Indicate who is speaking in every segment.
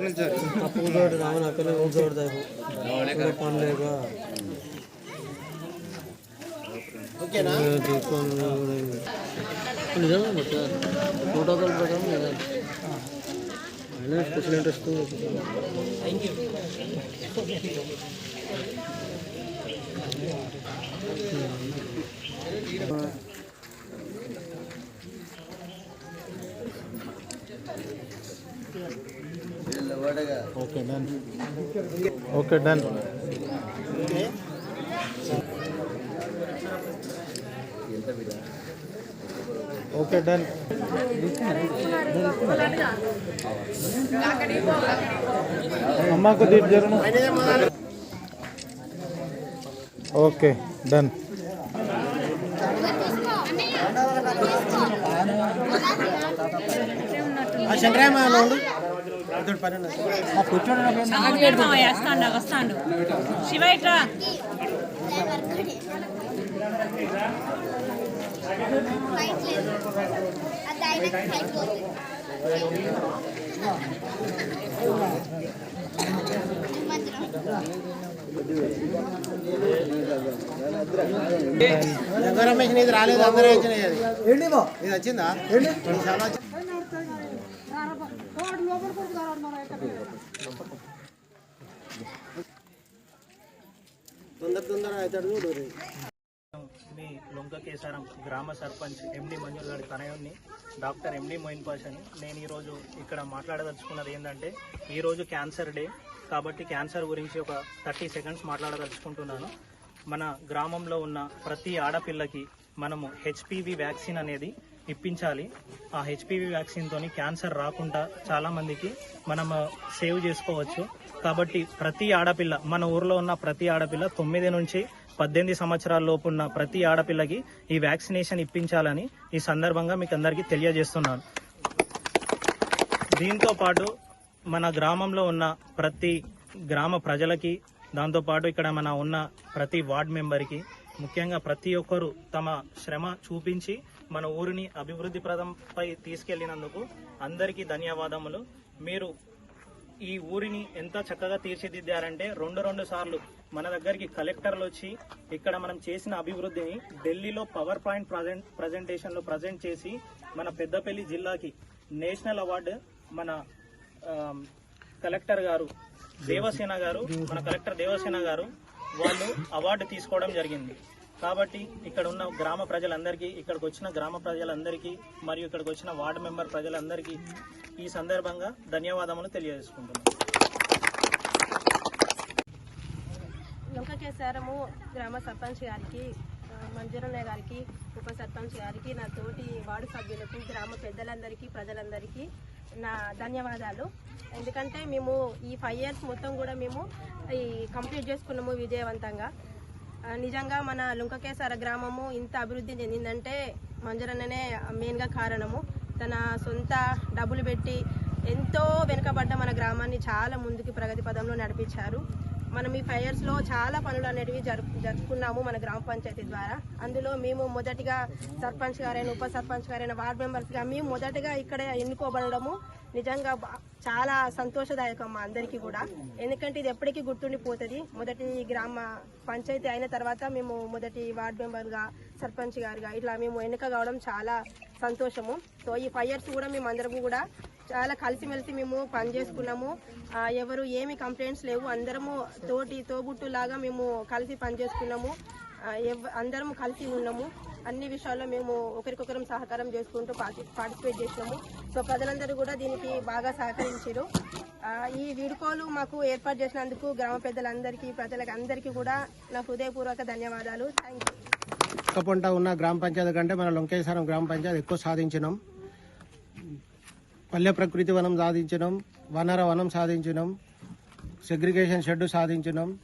Speaker 1: ఒకటి రామని అక్కడ ఇంకోటి పని లేక
Speaker 2: ఓకేనా
Speaker 1: తీసుకొని నిజంగా ప్రోటోకాల్ ప్రకారం లేదా అయినా special interest
Speaker 3: Okay done. Okay
Speaker 2: done.
Speaker 3: Okay done. అమ్మ కొద్దిగా ఓకే డన్
Speaker 2: శంకరాయ
Speaker 4: వస్తాడు వస్తాడు శివ ఇట్రా
Speaker 2: జగ్గ రమేష్ నీది రాలేదు అందరూ వచ్చినాయి ఇది వచ్చిందా ఈ చాలా వచ్చి- తొందర తొందర అవుతాడు చూడు
Speaker 5: మీ లొంక కేసారం గ్రామ సర్పంచ్ ఎండి మంజూర్ గారి తనయుణ్ణి డాక్టర్ ఎండి మోయిన్ పాషని. నేను ఈరోజు ఇక్కడ మాట్లాడదలుచుకున్నది ఏంటంటే ఈరోజు క్యాన్సర్ డే కాబట్టి క్యాన్సర్ గురించి ఒక థర్టీ సెకండ్స్ మాట్లాడదలుచుకుంటున్నాను. మన గ్రామంలో ఉన్న ప్రతి ఆడపిల్లకి మనము హెచ్పివి వ్యాక్సిన్ అనేది ఇప్పించాలి. ఆ హెచ్పివి వ్యాక్సిన్తోని క్యాన్సర్ రాకుండా చాలామందికి మనం సేవ్ చేసుకోవచ్చు. కాబట్టి ప్రతి ఆడపిల్ల మన ఊర్లో ఉన్న ప్రతి ఆడపిల్ల తొమ్మిది నుంచి పద్దెనిమిది సంవత్సరాల లోపు ఉన్న ప్రతి ఆడపిల్లకి ఈ వ్యాక్సినేషన్ ఇప్పించాలని ఈ సందర్భంగా మీకు అందరికీ తెలియజేస్తున్నాను. దీంతో పాటు మన గ్రామంలో ఉన్న ప్రతి గ్రామ ప్రజలకి దాంతోపాటు ఇక్కడ మన ఉన్న ప్రతి వార్డ్ మెంబర్కి ముఖ్యంగా ప్రతి ఒక్కరు తమ శ్రమ చూపించి మన ఊరిని అభివృద్ధి ప్రదంపై తీసుకెళ్ళినందుకు అందరికీ ధన్యవాదములు. మీరు ఈ ఊరిని ఎంత చక్కగా తీర్చిదిద్దారంటే రెండు రెండు సార్లు మన దగ్గరికి కలెక్టర్లు వచ్చి ఇక్కడ మనం చేసిన అభివృద్ధిని ఢిల్లీలో పవర్ పాయింట్ ప్రజెంట్ ప్రజెంటేషన్లో ప్రజెంట్ చేసి మన పెద్దపల్లి జిల్లాకి నేషనల్ అవార్డు మన కలెక్టర్ గారు దేవసేన గారు మన కలెక్టర్ దేవసేన గారు వాళ్ళు అవార్డు తీసుకోవడం జరిగింది. కాబట్టి ఇక్కడ ఉన్న గ్రామ ప్రజలందరికీ ఇక్కడికి వచ్చిన గ్రామ ప్రజలందరికీ మరియు ఇక్కడికి వచ్చిన వార్డు మెంబర్ ప్రజలందరికీ ఈ సందర్భంగా ధన్యవాదములు తెలియజేసుకుంటున్నాను.
Speaker 6: లుంకకేశారము గ్రామ సర్పంచ్ గారికి ఆ, మంజురన్నయ్య గారికి ఉప సర్పంచ్ గారికి నా తోటి వార్డు సభ్యులకు గ్రామ పెద్దలందరికీ ప్రజలందరికీ నా ధన్యవాదాలు. ఎందుకంటే మేము ఈ ఫైవ్ ఇయర్స్ మొత్తం కూడా మేము ఈ కంప్లీట్ చేసుకున్నాము విజయవంతంగా. నిజంగా మన లుంకకేసర గ్రామము ఇంత అభివృద్ధి చెందిందంటే మంజురన్ననే మెయిన్గా కారణము. తన సొంత డబ్బులు పెట్టి ఎంతో వెనుకబడ్డ మన గ్రామాన్ని చాలా ముందుకు ప్రగతి పదంలో నడిపించారు. మనం ఈ ఫైవ్ ఇయర్స్లో చాలా పనులు అనేటివి జరుపు జరుపుకున్నాము మన గ్రామ పంచాయతీ ద్వారా. అందులో మేము మొదటిగా సర్పంచ్ గారైన ఉప సర్పంచ్ గారైన వార్డ్ మెంబర్స్గా మేము మొదటగా ఇక్కడ ఎన్నుకోబడము నిజంగా చాలా సంతోషదాయకం మా అందరికీ కూడా. ఎందుకంటే ఇది ఎప్పటికీ గుర్తుండిపోతుంది. మొదటి గ్రామ పంచాయతీ అయిన తర్వాత మేము మొదటి వార్డ్ మెంబర్గా సర్పంచ్ గారుగా ఇట్లా మేము ఎన్నిక కావడం చాలా సంతోషము. సో ఈ ఫైవ్ ఇయర్స్ కూడా మేము అందరం కూడా చాలా కలిసిమెలిసి మేము పని చేసుకున్నాము ఎవరు ఏమి కంప్లైంట్స్ లేవు. అందరము తోటి తోబుట్టులాగా మేము కలిసి పని చేసుకున్నాము అందరము కలిసి ఉన్నాము. అన్ని విషయాల్లో మేము ఒకరికొకరం సహకారం చేసుకుంటూ పార్టి- పార్టిసిపేట్ చేసినాము. సో ప్రజలందరూ కూడా దీనికి బాగా సహకరించారు. ఈ వీడుకోలు మాకు ఏర్పాటు చేసినందుకు గ్రామ పెద్దలందరికీ ప్రజలకు అందరికీ కూడా నా హృదయపూర్వక ధన్యవాదాలు. థ్యాంక్ యూ
Speaker 2: పక్కపొంట ఉన్న గ్రామ పంచాయతీ కంటే మన లొంకేశ్వరం గ్రామ పంచాయతీ ఎక్కువ సాధించినాం. పల్లె ప్రకృతి వనం సాధించినాం. వనర వనం సాధించినాం. సెగ్రిగేషన్ షెడ్ సాధించినాం.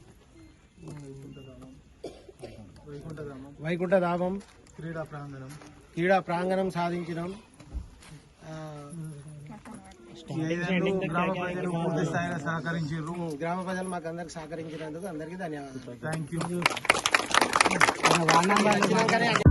Speaker 2: వైకుంఠ ధామం
Speaker 3: క్రీడా ప్రాంగణం.
Speaker 2: క్రీడా ప్రాంగణం సాధించినాం. ఆ,
Speaker 3: గ్రామ ప్రజలు పూర్తి స్థాయిలో సహకరించారు.
Speaker 2: గ్రామ ప్రజలు మాకు అందరికి సహకరించినందుకు అందరికీ ధన్యవాదాలు.
Speaker 3: Thank you